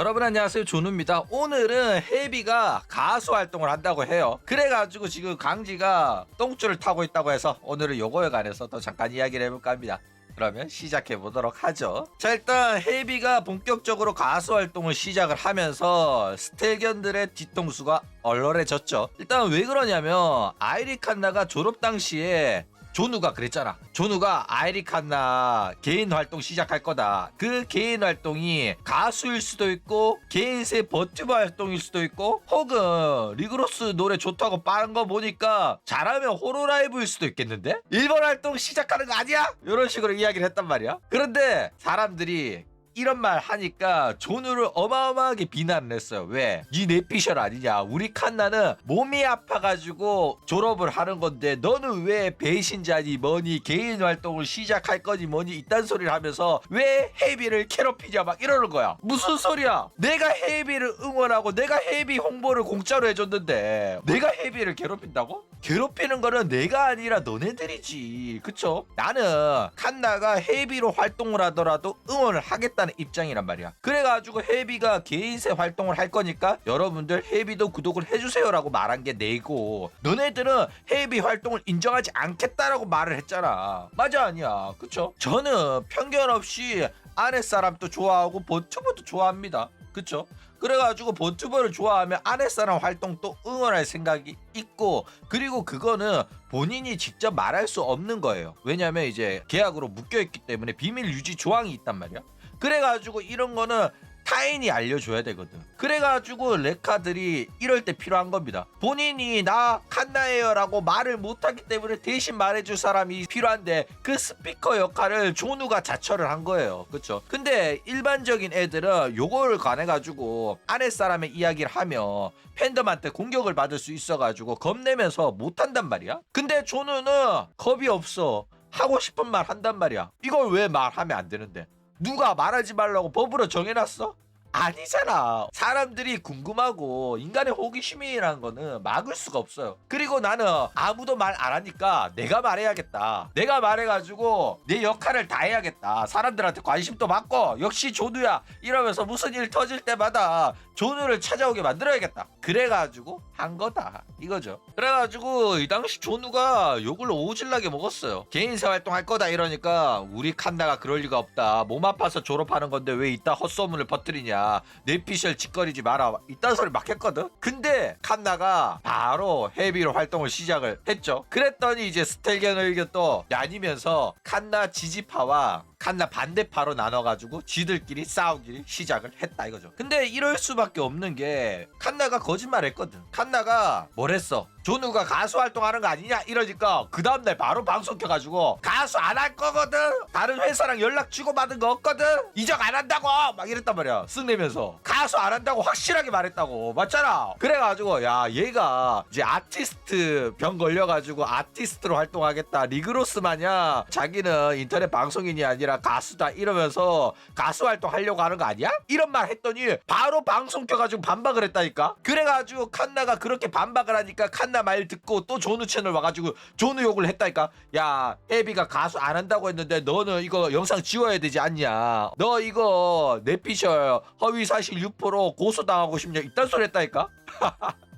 여러분 안녕하세요. 조누입니다. 오늘은 혜비가 가수 활동을 한다고 해요. 그래가지고 지금 강지가 똥줄을 타고 있다고 해서 오늘은 요거에 관해서 또 잠깐 이야기를 해볼까 합니다. 그러면 시작해 보도록 하죠. 자 일단 혜비가 본격적으로 가수 활동을 시작을 하면서 스텔견들의 뒤통수가 얼얼해졌죠. 일단 왜 그러냐면 아이리 칸나가 졸업 당시에 조누가 그랬잖아. 조누가 아이리 칸나 개인 활동 시작할 거다. 그 개인 활동이 가수일 수도 있고 개인세 버튜버 활동일 수도 있고 혹은 리그로스 노래 좋다고 빠른 거 보니까 잘하면 호로라이브일 수도 있겠는데? 일본 활동 시작하는 거 아니야? 이런 식으로 이야기를 했단 말이야. 그런데 사람들이 이런 말 하니까 조누를 어마어마하게 비난을 했어요. 왜? 니 내피셜 아니냐? 우리 칸나는 몸이 아파가지고 졸업을 하는 건데 너는 왜 배신자니 뭐니 개인 활동을 시작할 거니 뭐니 이딴 소리를 하면서 왜 헤비를 캐럿피냐 막 이러는 거야. 무슨 소리야? 내가 헤비를 응원하고 내가 헤비 홍보를 공짜로 해줬는데 내가 헤비를 괴롭힌다고? 괴롭히는 거는 내가 아니라 너네들이지. 그쵸? 나는 칸나가 헤비로 활동을 하더라도 응원을 하겠다는 입장이란 말이야. 그래가지고 헤비가 개인세 활동을 할 거니까 여러분들 헤비도 구독을 해주세요라고 말한 게 내고 너네들은 헤비 활동을 인정하지 않겠다라고 말을 했잖아. 맞아 아니야. 그쵸? 저는 편견 없이 아내 사람도 좋아하고 버튜버도 좋아합니다. 그쵸? 그래가지고 버튜버를 좋아하면 아내사랑 활동도 응원할 생각이 있고 그리고 그거는 본인이 직접 말할 수 없는 거예요. 왜냐면 이제 계약으로 묶여있기 때문에 비밀 유지 조항이 있단 말이야. 그래가지고 이런 거는 타인이 알려줘야 되거든. 그래가지고 레카들이 이럴 때 필요한 겁니다. 본인이 나 칸나예요라고 말을 못하기 때문에 대신 말해줄 사람이 필요한데 그 스피커 역할을 조누가 자처를 한 거예요. 그쵸? 근데 일반적인 애들은 요거를 관해가지고 아내 사람의 이야기를 하면 팬덤한테 공격을 받을 수 있어가지고 겁내면서 못한단 말이야. 근데 조누는 겁이 없어. 하고 싶은 말 한단 말이야. 이걸 왜 말하면 안 되는데? 누가 말하지 말라고 법으로 정해놨어? 아니잖아. 사람들이 궁금하고 인간의 호기심이라는 거는 막을 수가 없어요. 그리고 나는 아무도 말 안 하니까 내가 말해야겠다. 내가 말해가지고 내 역할을 다 해야겠다. 사람들한테 관심도 받고 역시 조누야 이러면서 무슨 일 터질 때마다 조누를 찾아오게 만들어야겠다. 그래가지고 한 거다. 이거죠. 그래가지고 이 당시 조누가 욕을 오질나게 먹었어요. 개인사 활동할 거다 이러니까 우리 칸나가 그럴 리가 없다. 몸 아파서 졸업하는 건데 왜 이따 헛소문을 퍼뜨리냐. 내피셜 짓거리지 마라. 이딴 소리 막 했거든. 근데 칸나가 바로 헤비로 활동을 시작을 했죠. 그랬더니 이제 스텔겐 의견도 나뉘면서 칸나 지지파와 칸나 반대파로 나눠가지고 지들끼리 싸우기 시작을 했다 이거죠. 근데 이럴 수밖에 없는 게 칸나가 거짓말했거든. 칸나가 뭘 했어? 조누가 가수 활동하는 거 아니냐 이러니까 그 다음날 바로 방송 켜가지고 가수 안 할 거거든. 다른 회사랑 연락 주고 받은 거 없거든. 이적 안 한다고 막 이랬단 말이야. 쓱 내면서 가수 안 한다고 확실하게 말했다고 맞잖아. 그래가지고 야 얘가 이제 아티스트 병 걸려가지고 아티스트로 활동하겠다. 리그로스 마냥 자기는 인터넷 방송인이 아니라 가수다 이러면서 가수 활동 하려고 하는 거 아니야? 이런 말 했더니 바로 방송 켜가지고 반박을 했다니까. 그래가지고 칸나가 그렇게 반박을 하니까 칸나 말 듣고 또 조누 채널 와가지고 조누 욕을 했다니까. 야 헤비가 가수 안 한다고 했는데 너는 이거 영상 지워야 되지 않냐? 너 이거 내피셜 허위 사실 유포로 고소당하고 싶냐? 이딴 소리 했다니까.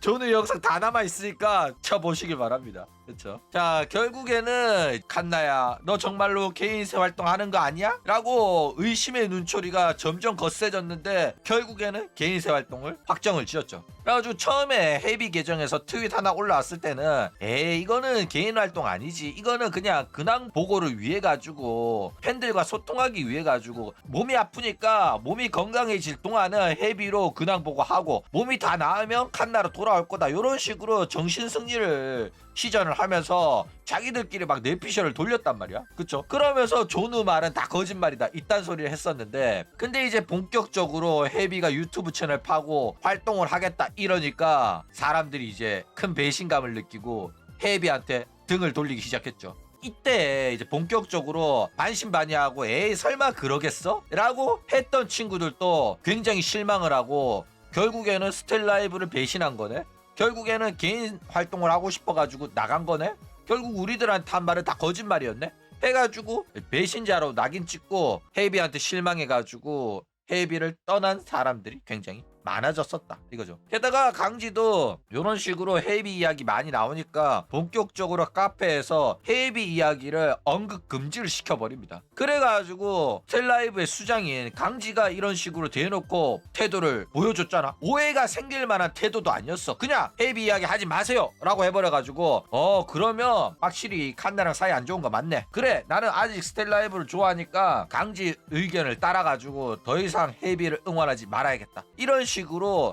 저는 영상 다 남아 있으니까 쳐보시길 바랍니다. 그렇죠? 자 결국에는 칸나야 너 정말로 개인세 활동하는 거 아니야? 라고 의심의 눈초리가 점점 거세졌는데 결국에는 개인세 활동을 확정을 지었죠. 그래가지고 처음에 헤비 계정에서 트윗 하나 올라왔을 때는 에이 이거는 개인 활동 아니지 이거는 그냥 근황 보고를 위해 가지고 팬들과 소통하기 위해 가지고 몸이 아프니까 몸이 건강해질 동안은 헤비로 근황 보고 하고 몸이 다 나으면 칸나로 돌아올 거다 이런 식으로 정신 승리를 시전을 하면서 자기들끼리 막 내피셜을 돌렸단 말이야. 그쵸? 그러면서 조누 말은 다 거짓말이다. 이딴 소리를 했었는데 근데 이제 본격적으로 헤비가 유튜브 채널 파고 활동을 하겠다 이러니까 사람들이 이제 큰 배신감을 느끼고 헤비한테 등을 돌리기 시작했죠. 이때 이제 본격적으로 반신반의하고 에이 설마 그러겠어? 라고 했던 친구들도 굉장히 실망을 하고 결국에는 스텔라이브를 배신한 거네. 결국에는 개인 활동을 하고 싶어가지고 나간 거네? 결국 우리들한테 한 말은 다 거짓말이었네? 해가지고 배신자로 낙인 찍고 헤이비한테 실망해가지고 헤비를 떠난 사람들이 굉장히 많아졌었다 이거죠. 게다가 강지도 이런 식으로 헤비 이야기 많이 나오니까 본격적으로 카페에서 헤비 이야기를 언급 금지를 시켜버립니다. 그래가지고 셀라이브의 수장인 강지가 이런 식으로 대놓고 태도를 보여줬잖아. 오해가 생길 만한 태도도 아니었어. 그냥 헤비 이야기 하지 마세요 라고 해버려가지고 어 그러면 확실히 칸나랑 사이 안 좋은 거 맞네. 그래 나는 아직 스텔라이브를 좋아하니까 강지 의견을 따라가지고 더 이상 헤비를 응원하지 말아야겠다. 이런 식으로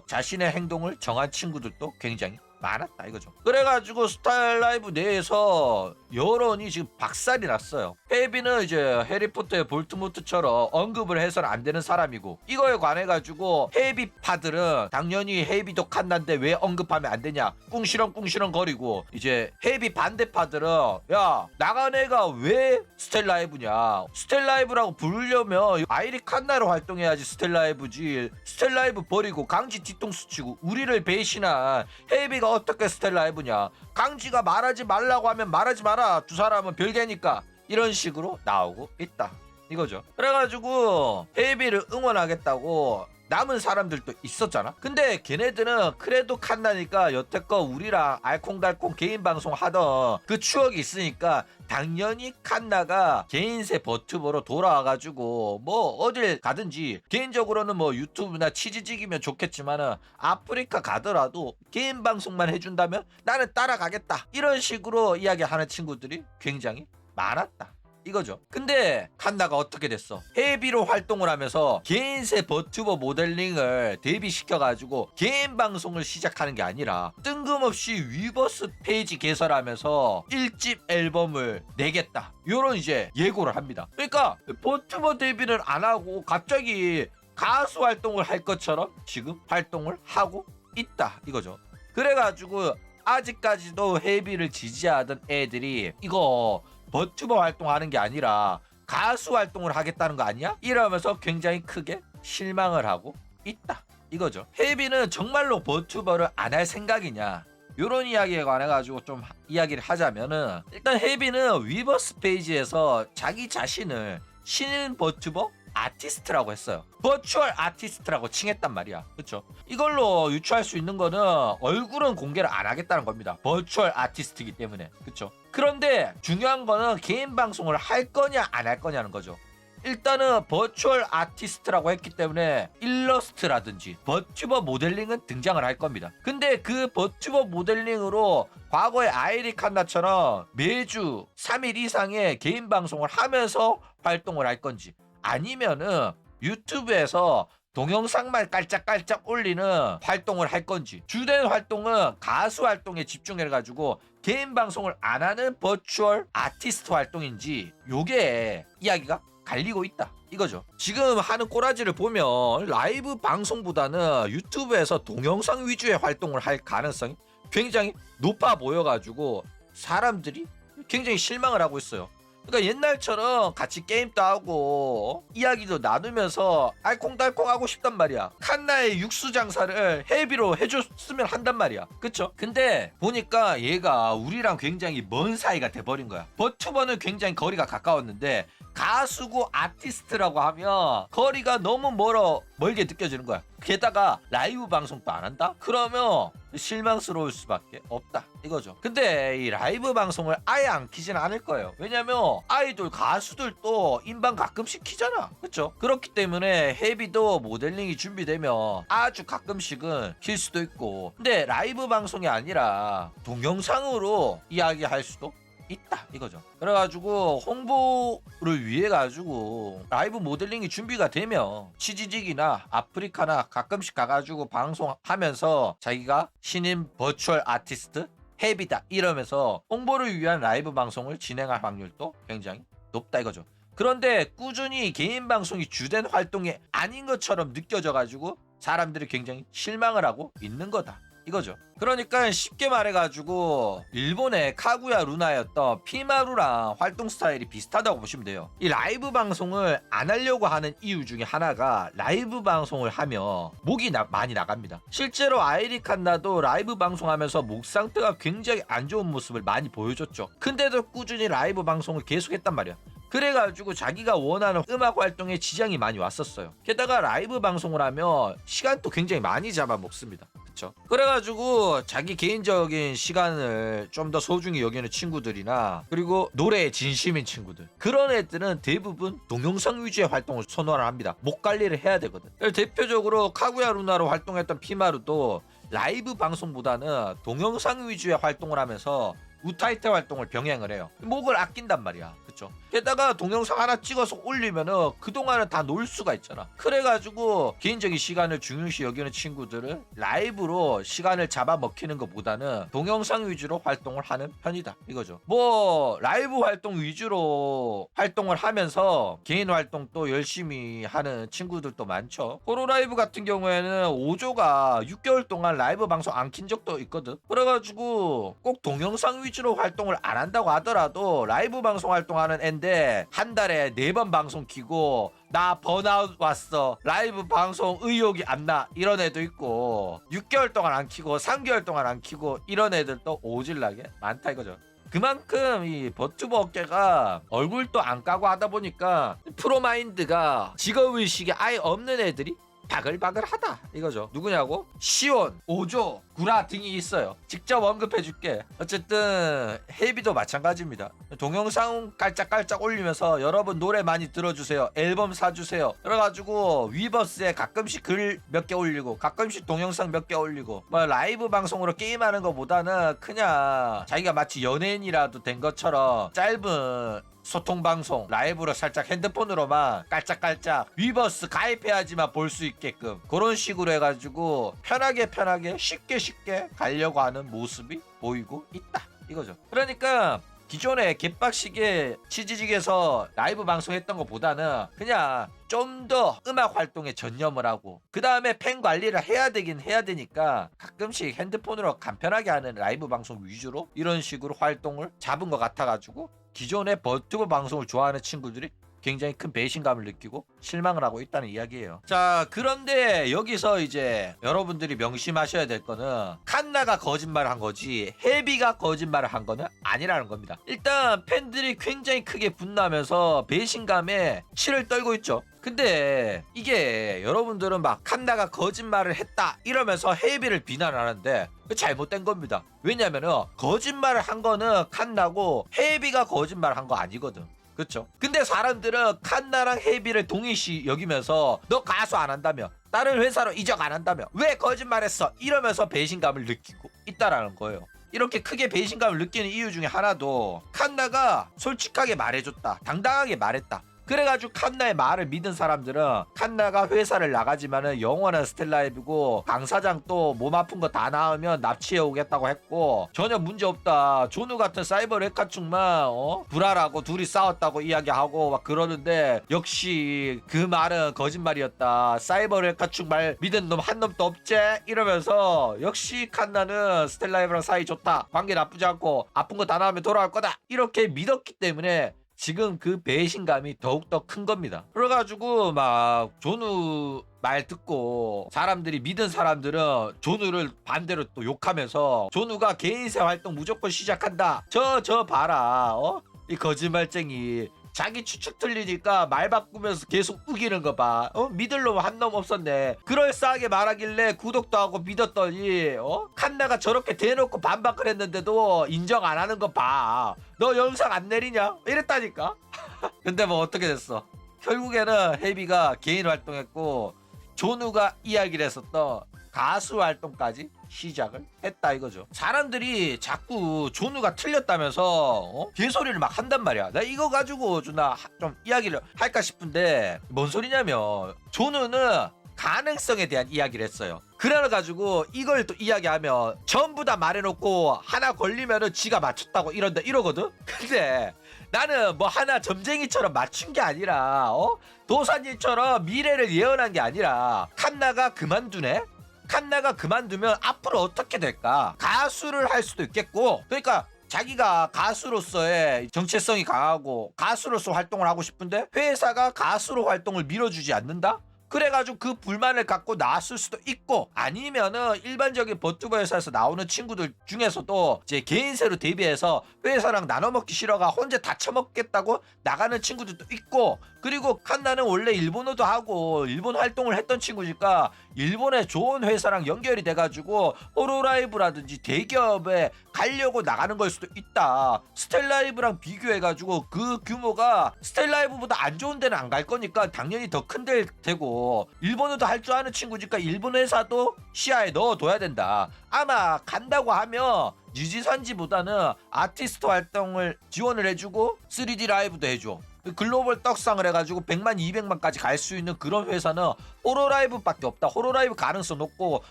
자신의 행동을 정한 친구들도 굉장히 많았다 이거죠. 그래가지고 스타일 라이브 내에서 여론이 지금 박살이 났어요. 헤비는 이제 해리포터의 볼트모트처럼 언급을 해서는 안 되는 사람이고 이거에 관해가지고 헤비파들은 당연히 헤비도 칸난데 왜 언급하면 안 되냐 꿍시렁꿍시렁 거리고 이제 헤비 반대파들은 야 나간 애가 왜 스텔 라이브냐 스텔 라이브라고 부르려면 아이리 칸나로 활동해야지 스텔 라이브지 스텔 라이브 버리고 강지 뒤통수 치고 우리를 배신한 헤비가 어떻게 스텔라이브냐? 강지가 말하지 말라고 하면 말하지 마라. 두 사람은 별개니까. 이런 식으로 나오고 있다. 이거죠. 그래가지고 헤비를 응원하겠다고 남은 사람들도 있었잖아 근데 걔네들은 그래도 칸나니까 여태껏 우리랑 알콩달콩 개인 방송 하던 그 추억이 있으니까 당연히 칸나가 개인세 버튜버로 돌아와가지고 뭐 어딜 가든지 개인적으로는 뭐 유튜브나 치즈직이면 좋겠지만은 아프리카 가더라도 개인 방송만 해준다면 나는 따라가겠다 이런 식으로 이야기하는 친구들이 굉장히 많았다. 이거죠. 근데 칸나가 어떻게 됐어? 헤비로 활동을 하면서 개인세 버튜버 모델링을 데뷔시켜가지고 개인 방송을 시작하는 게 아니라 뜬금없이 위버스 페이지 개설하면서 1집 앨범을 내겠다. 요런 이제 예고를 합니다. 그러니까 버튜버 데뷔는 안 하고 갑자기 가수 활동을 할 것처럼 지금 활동을 하고 있다. 이거죠. 그래가지고 아직까지도 헤비를 지지하던 애들이 이거 버튜버 활동하는 게 아니라 가수 활동을 하겠다는 거 아니야? 이러면서 굉장히 크게 실망을 하고 있다. 이거죠. 헤비는 정말로 버튜버를 안 할 생각이냐? 요런 이야기에 관해 가지고 좀 하- 이야기를 하자면은 일단 헤비는 위버스 페이지에서 자기 자신을 신인 버튜버 아티스트라고 했어요. 버추얼 아티스트라고 칭했단 말이야. 그렇죠? 이걸로 유추할 수 있는 거는 얼굴은 공개를 안 하겠다는 겁니다. 버추얼 아티스트이기 때문에. 그렇죠? 그런데 중요한 거는 개인 방송을 할 거냐 안 할 거냐는 거죠. 일단은 버추얼 아티스트라고 했기 때문에 일러스트라든지 버튜버 모델링은 등장을 할 겁니다. 근데 그 버튜버 모델링으로 과거의 아이리 칸나처럼 매주 3일 이상의 개인 방송을 하면서 활동을 할 건지 아니면은 유튜브에서 동영상만 깔짝깔짝 올리는 활동을 할 건지 주된 활동은 가수 활동에 집중해 가지고 개인 방송을 안 하는 버추얼 아티스트 활동인지 요게 이야기가 갈리고 있다 이거죠. 지금 하는 꼬라지를 보면 라이브 방송보다는 유튜브에서 동영상 위주의 활동을 할 가능성이 굉장히 높아 보여가지고 사람들이 굉장히 실망을 하고 있어요 그러니까 옛날처럼 같이 게임도 하고 이야기도 나누면서 알콩달콩 하고 싶단 말이야. 칸나의 육수 장사를 헤비로 해줬으면 한단 말이야. 그쵸? 근데 보니까 얘가 우리랑 굉장히 먼 사이가 돼버린 거야. 버튜버는 굉장히 거리가 가까웠는데 가수고 아티스트라고 하면 거리가 너무 멀어 멀게 느껴지는 거야. 게다가 라이브 방송도 안 한다? 그러면 실망스러울 수밖에 없다 이거죠. 근데 이 라이브 방송을 아예 안 키지는 않을 거예요. 왜냐면 아이돌 가수들도 인방 가끔씩 키잖아. 그렇죠? 그렇기 때문에 헤비도 모델링이 준비되면 아주 가끔씩은 킬 수도 있고. 근데 라이브 방송이 아니라 동영상으로 이야기할 수도 있다 이거죠. 그래가지고 홍보를 위해 가지고 라이브 모델링이 준비가 되면 치지직이나 아프리카나 가끔씩 가가지고 방송하면서 자기가 신인 버추얼 아티스트 헤비다 이러면서 홍보를 위한 라이브 방송을 진행할 확률도 굉장히 높다 이거죠. 그런데 꾸준히 개인 방송이 주된 활동이 아닌 것처럼 느껴져 가지고 사람들이 굉장히 실망을 하고 있는 거다. 이거죠. 그러니까 쉽게 말해가지고 일본의 카구야 루나였던 피마루랑 활동 스타일이 비슷하다고 보시면 돼요. 이 라이브 방송을 안 하려고 하는 이유 중에 하나가 라이브 방송을 하면 목이 나- 많이 나갑니다. 실제로 아이리 칸나도 라이브 방송하면서 목 상태가 굉장히 안 좋은 모습을 많이 보여줬죠. 근데도 꾸준히 라이브 방송을 계속했단 말이야. 그래가지고 자기가 원하는 음악 활동에 지장이 많이 왔었어요. 게다가 라이브 방송을 하면 시간도 굉장히 많이 잡아먹습니다. 그쵸? 그래가지고 자기 개인적인 시간을 좀 더 소중히 여기는 친구들이나 그리고 노래에 진심인 친구들 그런 애들은 대부분 동영상 위주의 활동을 선호를 합니다. 목 관리를 해야 되거든. 대표적으로 카구야 루나로 활동했던 피마루도 라이브 방송보다는 동영상 위주의 활동을 하면서 우타이테 활동을 병행을 해요. 목을 아낀단 말이야. 그쵸? 게다가 동영상 하나 찍어서 올리면은 그동안은 다 놀 수가 있잖아. 그래가지고 개인적인 시간을 중요시 여기는 친구들은 라이브로 시간을 잡아먹히는 것보다는 동영상 위주로 활동을 하는 편이다. 이거죠. 뭐 라이브 활동 위주로 활동을 하면서 개인 활동도 열심히 하는 친구들도 많죠. 호로 라이브 같은 경우에는 5조가 6개월 동안 라이브 방송 안 킨 적도 있거든. 그래가지고 꼭 동영상 위주 로 활동을 안 한다고 하더라도 라이브 방송 활동하는 앤데 한 달에 네 번 방송 키고 나 번아웃 왔어 라이브 방송 의욕이 안 나 이런 애도 있고 6개월 동안 안 키고 3개월 동안 안 키고 이런 애들도 오질나게 많다 이거죠. 그만큼 이 버튜버 업계가 얼굴도 안 까고 하다 보니까 프로마인드가 직업의식이 아예 없는 애들이 바글바글하다 이거죠. 누구냐고? 시온 오조 구라 등이 있어요. 직접 언급해줄게. 어쨌든 헤비도 마찬가지입니다. 동영상 깔짝깔짝 올리면서 여러분 노래 많이 들어주세요. 앨범 사주세요. 그래가지고 위버스에 가끔씩 글 몇 개 올리고 가끔씩 동영상 몇 개 올리고 뭐 라이브 방송으로 게임하는 것보다는 그냥 자기가 마치 연예인이라도 된 것처럼 짧은 소통 방송 라이브로 살짝 핸드폰으로만 깔짝깔짝 위버스 가입해야지만 볼 수 있게끔 그런 식으로 해가지고 편하게 편하게 쉽게 쉽게 가려고 하는 모습이 보이고 있다. 이거죠. 그러니까 기존에 개빡시게 치지직에서 라이브 방송했던 것보다는 그냥 좀 더 음악 활동에 전념을 하고 그 다음에 팬 관리를 해야 되긴 해야 되니까 가끔씩 핸드폰으로 간편하게 하는 라이브 방송 위주로 이런 식으로 활동을 잡은 것 같아가지고 기존의 버튜버 방송을 좋아하는 친구들이 굉장히 큰 배신감을 느끼고 실망을 하고 있다는 이야기예요. 자, 그런데 여기서 이제 여러분들이 명심하셔야 될 거는 칸나가 거짓말을 한 거지 헤비가 거짓말을 한 거는 아니라는 겁니다. 일단 팬들이 굉장히 크게 분노하면서 배신감에 치를 떨고 있죠. 근데 이게 여러분들은 막 칸나가 거짓말을 했다 이러면서 헤비를 비난하는데 잘못된 겁니다. 왜냐면은 거짓말을 한 거는 칸나고 헤비가 거짓말을 한 거 아니거든. 그렇죠. 근데 사람들은 칸나랑 헤비를 동일시 여기면서 너 가수 안 한다며 다른 회사로 이적 안 한다며 왜 거짓말했어 이러면서 배신감을 느끼고 있다라는 거예요. 이렇게 크게 배신감을 느끼는 이유 중에 하나도 칸나가 솔직하게 말해줬다. 당당하게 말했다. 그래가지고 칸나의 말을 믿은 사람들은 칸나가 회사를 나가지만은 영원한 스텔라이브고 강 사장 또 몸 아픈 거 다 나으면 납치해 오겠다고 했고 전혀 문제 없다. 조누 같은 사이버 레카충만 어? 불알하고 둘이 싸웠다고 이야기하고 막 그러는데 역시 그 말은 거짓말이었다. 사이버 레카충 말 믿은 놈 한 놈도 없지? 이러면서 역시 칸나는 스텔라이브랑 사이 좋다. 관계 나쁘지 않고 아픈 거 다 나으면 돌아올 거다. 이렇게 믿었기 때문에 지금 그 배신감이 더욱더 큰 겁니다. 그래가지고 막 조누 말 듣고 사람들이 믿은 사람들은 조누를 반대로 또 욕하면서 조누가 개인세 활동 무조건 시작한다. 저저 봐라. 어? 이 거짓말쟁이. 자기 추측 틀리니까 말 바꾸면서 계속 우기는 거 봐. 어? 믿을 놈 한 놈 없었네. 그럴싸하게 말하길래 구독도 하고 믿었더니 어? 칸나가 저렇게 대놓고 반박을 했는데도 인정 안 하는 거 봐. 너 영상 안 내리냐? 이랬다니까. 근데 뭐 어떻게 됐어? 결국에는 헤비가 개인 활동했고 조누가 이야기를 했었던 가수 활동까지 시작을 했다 이거죠. 사람들이 자꾸 조누가 틀렸다면서 어? 개소리를 막 한단 말이야. 나 이거 가지고 하- 좀 이야기를 할까 싶은데 뭔 소리냐면 조누는 가능성에 대한 이야기를 했어요. 그래가지고 이걸 또 이야기하면 전부 다 말해놓고 하나 걸리면은 지가 맞췄다고 이런다 이러거든. 근데 나는 뭐 하나 점쟁이처럼 맞춘 게 아니라 어? 도사님처럼 미래를 예언한 게 아니라 칸나가 그만두네. 칸나가 그만두면 앞으로 어떻게 될까? 가수를 할 수도 있겠고, 그러니까 자기가 가수로서의 정체성이 강하고 가수로서 활동을 하고 싶은데 회사가 가수로 활동을 밀어주지 않는다? 그래가지고 그 불만을 갖고 나왔을 수도 있고 아니면은 일반적인 버튜버 회사에서 나오는 친구들 중에서도 이제 개인세로 대비해서 회사랑 나눠 먹기 싫어가 혼자 다 처먹겠다고 나가는 친구들도 있고 그리고 칸나는 원래 일본어도 하고 일본 활동을 했던 친구니까 일본의 좋은 회사랑 연결이 돼가지고 호로라이브라든지 대기업에 가려고 나가는 걸 수도 있다. 스텔라이브랑 비교해가지고 그 규모가 스텔라이브보다 안 좋은 데는 안 갈 거니까 당연히 더 큰 데일 테고 일본어도 할 줄 아는 친구니까 일본 회사도 시야에 넣어둬야 된다. 아마 간다고 하면 유지선지보다는 아티스트 활동을 지원을 해주고 3D 라이브도 해줘. 글로벌 떡상을 해가지고 100만, 200만까지 갈 수 있는 그런 회사는 호로라이브밖에 없다. 호로라이브 가능성 높고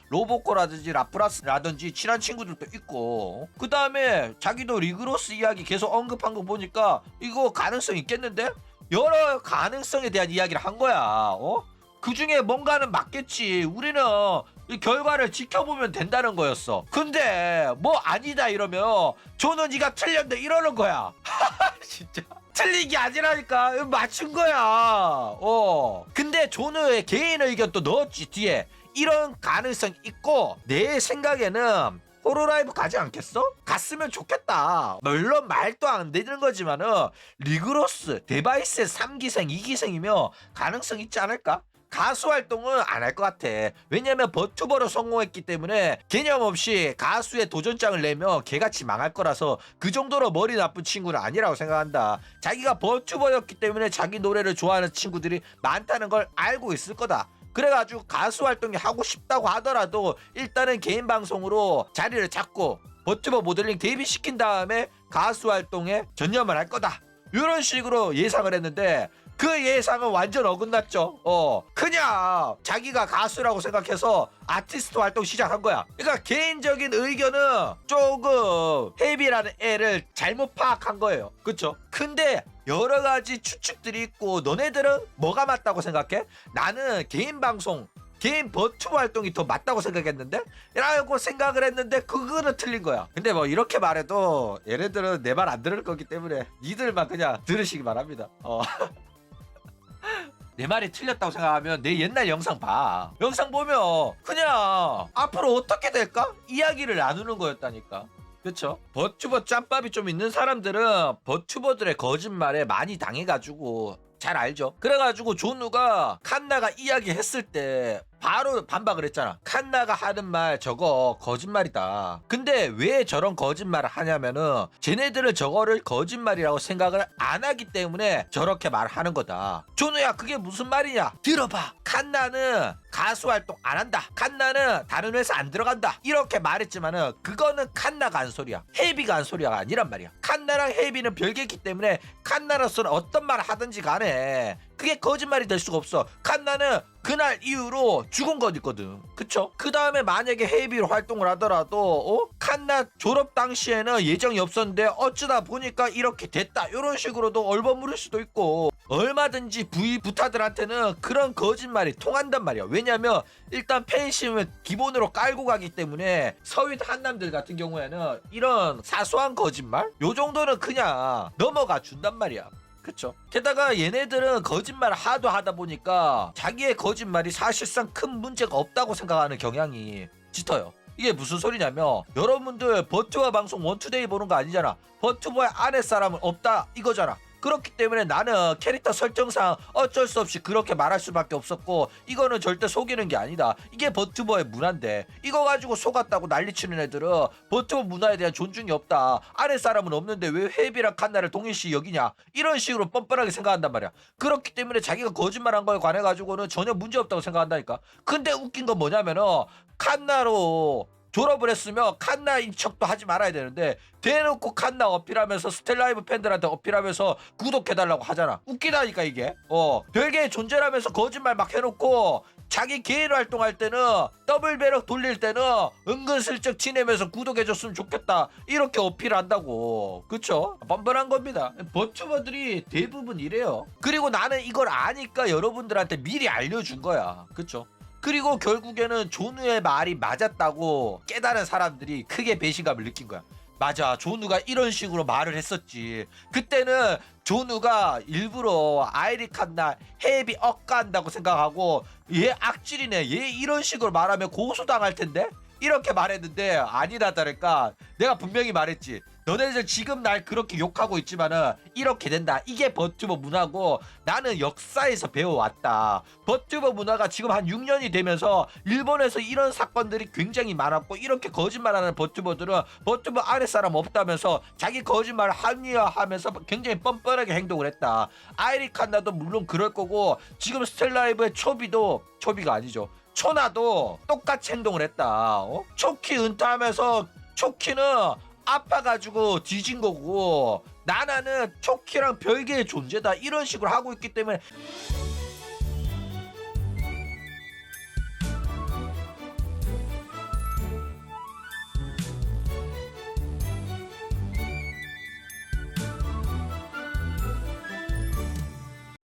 로보코라든지 라프라스라든지 친한 친구들도 있고 그 다음에 자기도 리그로스 이야기 계속 언급한 거 보니까 이거 가능성 있겠는데? 여러 가능성에 대한 이야기를 한 거야. 어? 그 중에 뭔가는 맞겠지. 우리는 이 결과를 지켜보면 된다는 거였어. 근데 뭐 아니다 이러면 저는 네가 틀렸네 이러는 거야. 진짜. 틀린 게 아니라니까 맞춘 거야. 어. 근데 조너의 개인 의견도 넣었지 뒤에 이런 가능성 있고 내 생각에는 호로라이브 가지 않겠어? 갔으면 좋겠다. 물론 말도 안 되는 거지만은 리그로스 데바이스의 3기생 2기생이면 가능성 있지 않을까? 가수 활동은 안 할 것 같아. 왜냐면 버튜버로 성공했기 때문에 개념 없이 가수의 도전장을 내면 개같이 망할 거라서 그 정도로 머리 나쁜 친구는 아니라고 생각한다. 자기가 버튜버였기 때문에 자기 노래를 좋아하는 친구들이 많다는 걸 알고 있을 거다. 그래가지고 가수 활동이 하고 싶다고 하더라도 일단은 개인 방송으로 자리를 잡고 버튜버 모델링 데뷔시킨 다음에 가수 활동에 전념을 할 거다. 이런 식으로 예상을 했는데 그 예상은 완전 어긋났죠. 어, 그냥 자기가 가수라고 생각해서 아티스트 활동 시작한 거야. 그러니까 개인적인 의견은 조금 헤비라는 애를 잘못 파악한 거예요. 그쵸? 근데 여러 가지 추측들이 있고 너네들은 뭐가 맞다고 생각해? 나는 개인 방송 개인 버튜버 활동이 더 맞다고 생각했는데 라고 생각을 했는데 그거는 틀린 거야 근데 뭐 이렇게 말해도 얘네들은 내 말 안 들을 거기 때문에 니들만 그냥 들으시기 바랍니다 어. 내 말이 틀렸다고 생각하면 내 옛날 영상 봐 영상 보면 그냥 앞으로 어떻게 될까 이야기를 나누는 거였다니까 그쵸? 버튜버 짬밥이 좀 있는 사람들은 버튜버들의 거짓말에 많이 당해가지고 잘 알죠. 그래가지고 존우가 칸나가 이야기했을 때 바로 반박을 했잖아. 칸나가 하는 말 저거 거짓말이다. 근데 왜 저런 거짓말을 하냐면은 쟤네들은 저거를 거짓말이라고 생각을 안 하기 때문에 저렇게 말하는 거다. 존우야 그게 무슨 말이냐? 들어봐. 칸나는 가수 활동 안 한다. 칸나는 다른 회사 안 들어간다. 이렇게 말했지만은 그거는 칸나가 한 소리야. 헤비가 한 소리가 아니란 말이야. 칸나랑 헤비는 별개이기 때문에 칸나로서는 어떤 말을 하든지 간에 그게 거짓말이 될 수가 없어. 칸나는 그날 이후로 죽은 것 있거든. 그쵸? 그 다음에 만약에 헤비로 활동을 하더라도, 어? 칸나 졸업 당시에는 예정이 없었는데 어쩌다 보니까 이렇게 됐다. 이런 식으로도 얼버무릴 수도 있고, 얼마든지 부이 부타들한테는 그런 거짓말이 통한단 말이야. 왜냐면 일단 팬심을 기본으로 깔고 가기 때문에 서윗 한남들 같은 경우에는 이런 사소한 거짓말? 요 정도는 그냥 넘어가 준단 말이야. 그쵸. 게다가 얘네들은 거짓말을 하도 하다 보니까 자기의 거짓말이 사실상 큰 문제가 없다고 생각하는 경향이 짙어요. 이게 무슨 소리냐면 여러분들 버튜버 방송 원투데이 보는 거 아니잖아. 버튜버의 아내 사람은 없다 이거잖아. 그렇기 때문에 나는 캐릭터 설정상 어쩔 수 없이 그렇게 말할 수밖에 없었고 이거는 절대 속이는 게 아니다. 이게 버튜버의 문화인데 이거 가지고 속았다고 난리치는 애들은 버튜버 문화에 대한 존중이 없다. 아래 사람은 없는데 왜 회비랑 칸나를 동일시 여기냐 이런 식으로 뻔뻔하게 생각한단 말이야. 그렇기 때문에 자기가 거짓말한 거에 관해 가지고는 전혀 문제 없다고 생각한다니까. 근데 웃긴 건 뭐냐면은 칸나로 졸업을 했으면 칸나 인 척도 하지 말아야 되는데 대놓고 칸나 어필하면서 스텔라이브 팬들한테 어필하면서 구독해달라고 하잖아. 웃기다니까 이게. 어 별개의 존재라면서 거짓말 막 해놓고 자기 개인 활동할 때는 더블 배럭 돌릴 때는 은근슬쩍 지내면서 구독해줬으면 좋겠다. 이렇게 어필한다고. 그쵸? 뻔뻔한 겁니다. 버튜버들이 대부분 이래요. 그리고 나는 이걸 아니까 여러분들한테 미리 알려준 거야. 그쵸 그리고 결국에는 존우의 말이 맞았다고 깨달은 사람들이 크게 배신감을 느낀 거야. 맞아 조누가 이런 식으로 말을 했었지. 그때는 조누가 일부러 아이리칸나 헤비 억까한다고 생각하고 얘 악질이네 얘 이런 식으로 말하면 고소당할 텐데? 이렇게 말했는데 아니라 다를까. 내가 분명히 말했지 너네들 지금 날 그렇게 욕하고 있지만은 이렇게 된다. 이게 버튜버 문화고 나는 역사에서 배워왔다. 버튜버 문화가 지금 한 6년이 되면서 일본에서 이런 사건들이 굉장히 많았고 이렇게 거짓말하는 버튜버들은 버튜버 아랫사람 없다면서 자기 거짓말을 합리화하면서 굉장히 뻔뻔하게 행동을 했다. 아이리칸나도 물론 그럴 거고 지금 스텔라이브의 초비도 초비가 아니죠. 초나도 똑같이 행동을 했다. 어? 초키 은퇴하면서 초키는 아파가지고 뒤진 거고 나나는 초키랑 별개의 존재다 이런 식으로 하고 있기 때문에